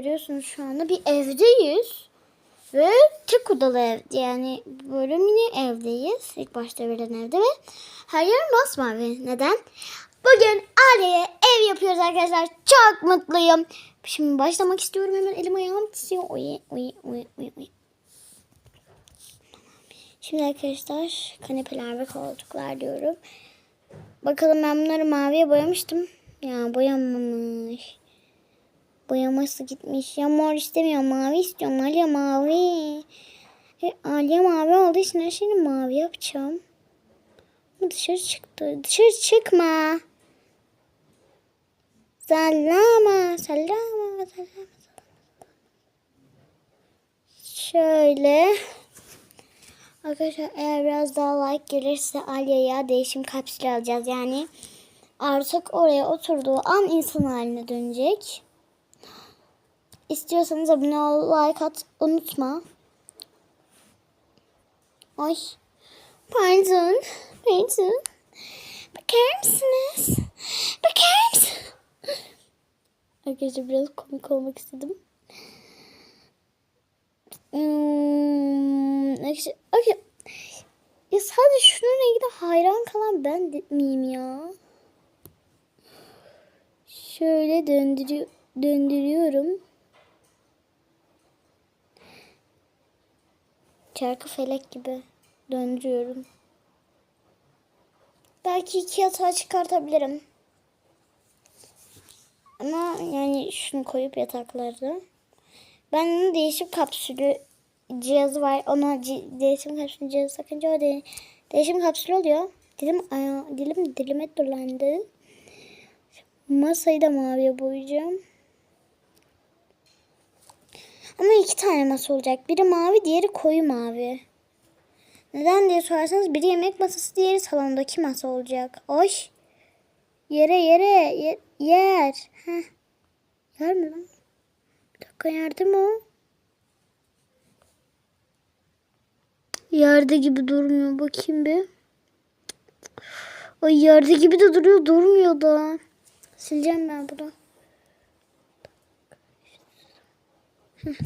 görüyorsunuz şu anda bir evdeyiz. Ve tek odalı ev yani böyle mini evdeyiz. İlk başta verilen evde ve her yer masmavi. Neden? Bugün aileye ev yapıyoruz arkadaşlar. Çok mutluyum. Şimdi başlamak istiyorum. Hemen elim ayağım titriyor. Oy, oy, oy, oy, oy. Şimdi arkadaşlar kanepeler ve koltuklar diyorum. Bakalım ben bunları maviye boyamıştım. Ya boyanmamış. Boyaması gitmiş. Ya mor istemiyorum. Mavi istiyorum. Aliye mavi. E, Aliye mavi olduğu için her şeyini mavi yapacağım. Ama dışarı çıktı. Dışarı çıkma. Sallama. Sallama. Sallama. Şöyle. Arkadaşlar eğer biraz daha like gelirse Alya'ya değişim kapsülü alacağız. Yani artık oraya oturduğu an insan haline dönecek. İstiyorsanız abone ol, like at, unutma. Ay. Pardon. Pardon. Bakar mısınız? Bakar mısınız? Arkadaşlar biraz komik olmak istedim. Hmm, arkadaşlar, arkadaşlar, ya sadece şunun rengine hayran kalan ben de, miyim ya? Şöyle döndürüyor, döndürüyorum. Çarkı felek gibi döndürüyorum. Belki iki yatağı çıkartabilirim. Ama yani şunu koyup yataklarda. Ben değişim kapsülü cihazı var. Ona değişim kapsülü cihazı takınca o de- değişim kapsülü oluyor. Dilim, dilim dilime dolandı. Masayı da maviye boyayacağım. Ama iki tane masa olacak. Biri mavi, diğeri koyu mavi. Neden diye sorarsanız biri yemek masası, diğeri salondaki masa olacak. Oy. Yere yere yer. Yer, Heh. yer mi lan? Bir dakika yerde mi o? Yerde gibi durmuyor. Bakayım bir. Ay yerde gibi de duruyor. Durmuyor da. Sileceğim ben bunu.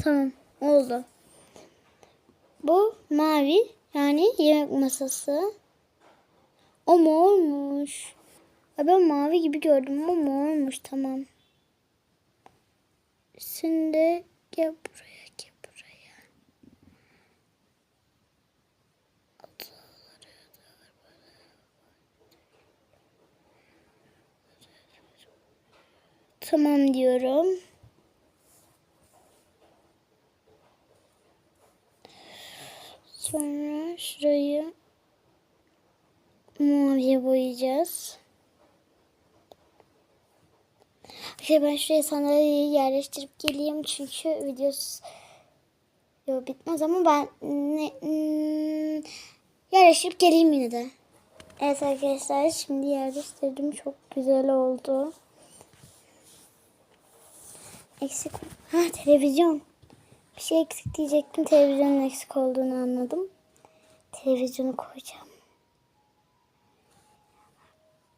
Tamam. Oldu. Bu mavi. Yani yemek masası. O mormuş. Ay ben mavi gibi gördüm ama mormuş. Tamam. Şimdi gel buraya gel buraya. Tamam diyorum. Sonra şurayı maviye boyayacağız. İşte ben şuraya sandalyeyi yerleştirip geleyim çünkü videosu yok bitmez ama ben ne, hmm, yerleştirip geleyim yine de. Evet arkadaşlar şimdi yerleştirdim çok güzel oldu. Eksik ha televizyon. Bir şey eksik diyecektim televizyonun eksik olduğunu anladım. Televizyonu koyacağım.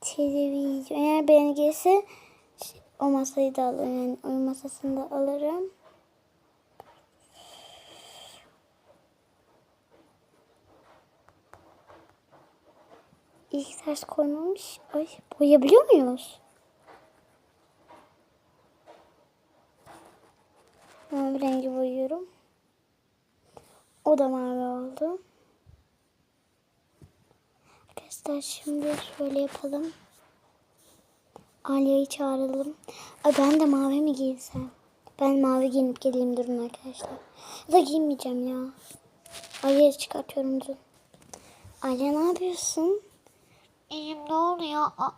Televizyon eğer beğeni gelirse o masayı da alırım. Yani oyun masasını da alırım. İlk ters koymamış. Ay boyayabiliyor muyuz? Da mavi oldu. Arkadaşlar şimdi şöyle yapalım. Alya'yı çağıralım. Ay ben de mavi mi giysem? Ben mavi giyinip geleyim durun arkadaşlar. Da giyinmeyeceğim ya. Alya'yı çıkartıyorum durun. Alya ne yapıyorsun? İyiyim ne oluyor? Aa,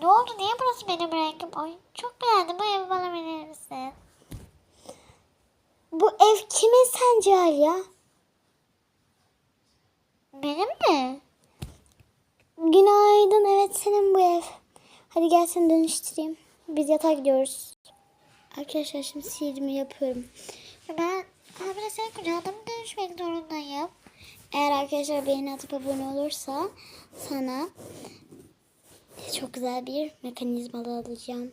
Ne oldu? Niye burası benim rengim? Ay çok beğendim. Bu evi bana verir misin? Bu ev kimin sence Alya? Benim mi? Günaydın evet senin bu ev. Hadi gel seni dönüştüreyim. Biz yatağa gidiyoruz. Arkadaşlar şimdi sihirimi yapıyorum. Ben habire senin kucağında mı dönüşmek zorundayım? Eğer arkadaşlar beğeni atıp abone olursa sana çok güzel bir mekanizmalı alacağım.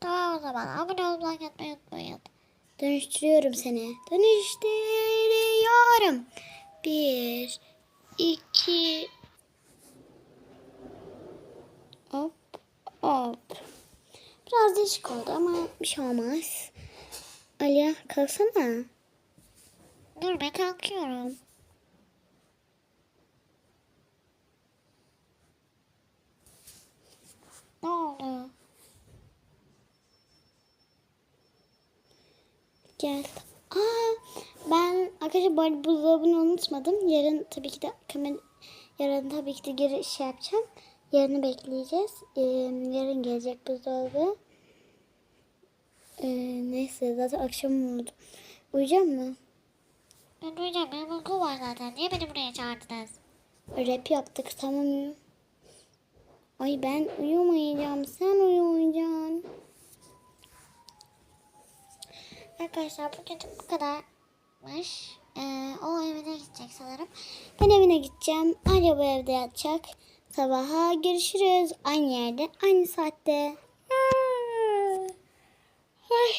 Tamam o zaman. Abone olmayı unutmayın. Dönüştürüyorum seni. Dönüştürüyorum. Bir, iki, hop, hop. Biraz değişik oldu ama bir şey olmaz. Aliya kalksana. Dur ben kalkıyorum. Ne oldu? Gel. Aa, ben arkadaşlar bu arada buzdolabını unutmadım. Yarın tabii ki de kamera, yarın tabii ki de geri şey yapacağım. Yarını bekleyeceğiz. Ee, yarın gelecek buzdolabı. Ee, neyse zaten akşam oldu. Uyuyacak mı? Ben duyacağım. Benim uykum var zaten. Niye beni buraya çağırdınız? Rap yaptık tamam? Ay ben uyumayacağım. Sen uyuyacaksın. Arkadaşlar bugün bu kadarmış. Ee, o evine gidecek sanırım. Ben evine gideceğim. Arya bu evde yatacak. Sabaha görüşürüz. Aynı yerde, aynı saatte. Ay.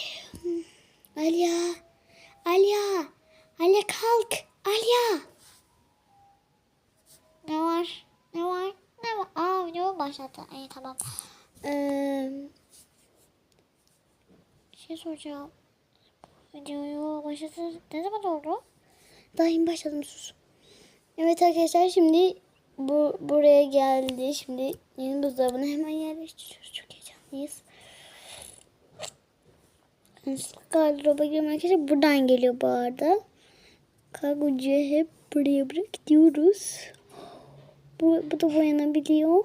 Alya. Alya. Alya kalk. Alya. Ne var? Ne var? Ne var? Aa video başladı. İyi tamam. Ee, şey soracağım. Videoyu başladı. Ne zaman oldu? daha yeni başladım sus. Evet arkadaşlar şimdi bu buraya geldi. Şimdi yeni buzdolabını hemen yerleştiriyoruz. Çok heyecanlıyız. Gardıroba girmek arkadaşlar buradan geliyor bu arada. Kargocuya hep buraya bırak diyoruz. Bu, bu da boyanabiliyor.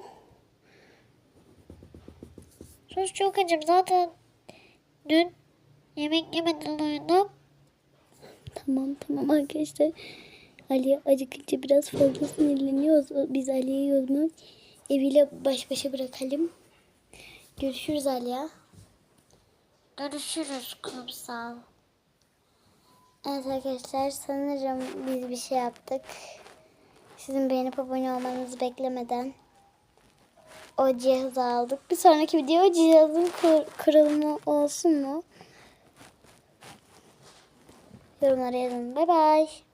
Sus çok acım zaten. Dün yemek yemeden uyudum. Tamam tamam arkadaşlar. Ali acıkınca biraz fazla sinirleniyoruz. Biz Ali'yi yormak eviyle baş başa bırakalım. Görüşürüz Aliya. Görüşürüz kumsal. Evet arkadaşlar sanırım biz bir şey yaptık. Sizin beğenip abone olmanızı beklemeden o cihazı aldık. Bir sonraki video cihazın kur- kurulumu olsun mu? Bay bay.